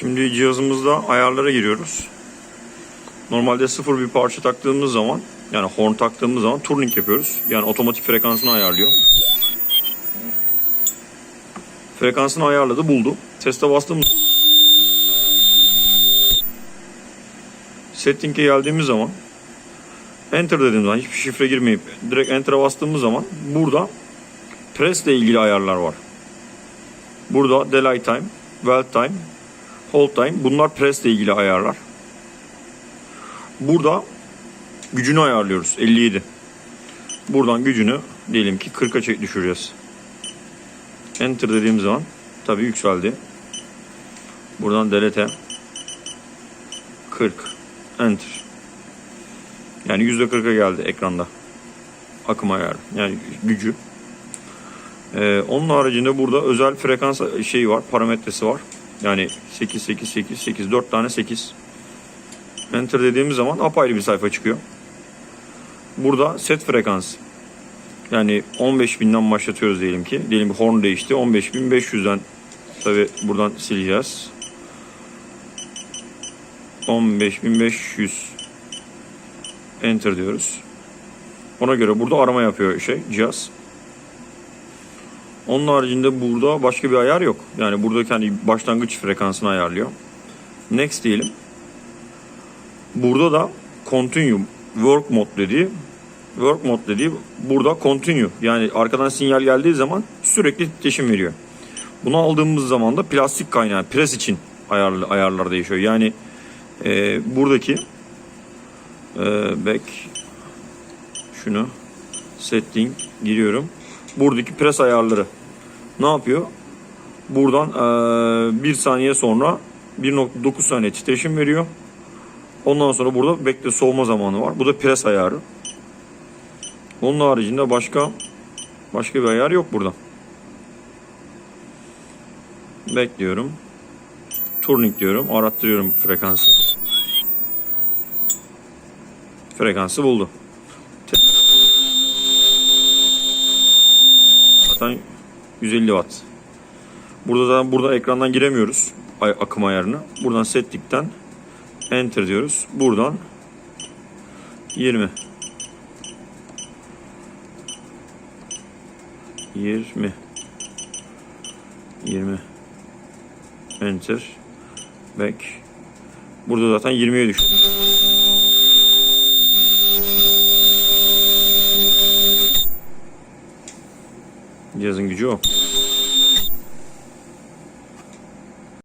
Şimdi cihazımızda ayarlara giriyoruz. Normalde sıfır bir parça taktığımız zaman yani horn taktığımız zaman tuning yapıyoruz. Yani otomatik frekansını ayarlıyor. Frekansını ayarladı buldu. Teste bastığımız setting'e geldiğimiz zaman enter dediğimiz zaman hiçbir şifre girmeyip direkt enter'a bastığımız zaman burada press ile ilgili ayarlar var. Burada delay time, weld time, hold time bunlar press ile ilgili ayarlar. Burada gücünü ayarlıyoruz 57. Buradan gücünü diyelim ki 40'a çek düşüreceğiz. Enter dediğim zaman tabii yükseldi. Buradan delete 40 enter. Yani %40'a geldi ekranda. Akım ayarı. Yani gücü. Ee, onun haricinde burada özel frekans şeyi var, parametresi var. Yani 8 8 8 8 4 tane 8. Enter dediğimiz zaman apayrı bir sayfa çıkıyor. Burada set frekans. Yani 15.000'den başlatıyoruz diyelim ki. Diyelim ki horn değişti. 15.500'den tabi buradan sileceğiz. 15.500 Enter diyoruz. Ona göre burada arama yapıyor şey cihaz. Onun haricinde burada başka bir ayar yok. Yani burada kendi başlangıç frekansını ayarlıyor. Next diyelim. Burada da continue work mode dediği work mode dediği burada continue yani arkadan sinyal geldiği zaman sürekli titreşim veriyor. Bunu aldığımız zaman da plastik kaynağı pres için ayarlı, ayarlar değişiyor. Yani e, buradaki e, back şunu setting giriyorum. Buradaki pres ayarları ne yapıyor? Buradan e, 1 saniye sonra 1.9 saniye titreşim veriyor. Ondan sonra burada bekle soğuma zamanı var. Bu da pres ayarı. Onun haricinde başka başka bir ayar yok burada. Bekliyorum. Turning diyorum. Arattırıyorum frekansı. Frekansı buldu. Zaten 150 watt. Burada da burada ekrandan giremiyoruz akım ayarını. Buradan settikten enter diyoruz. Buradan 20 20 20 enter back burada zaten 20'ye düştü. Cihazın gücü o.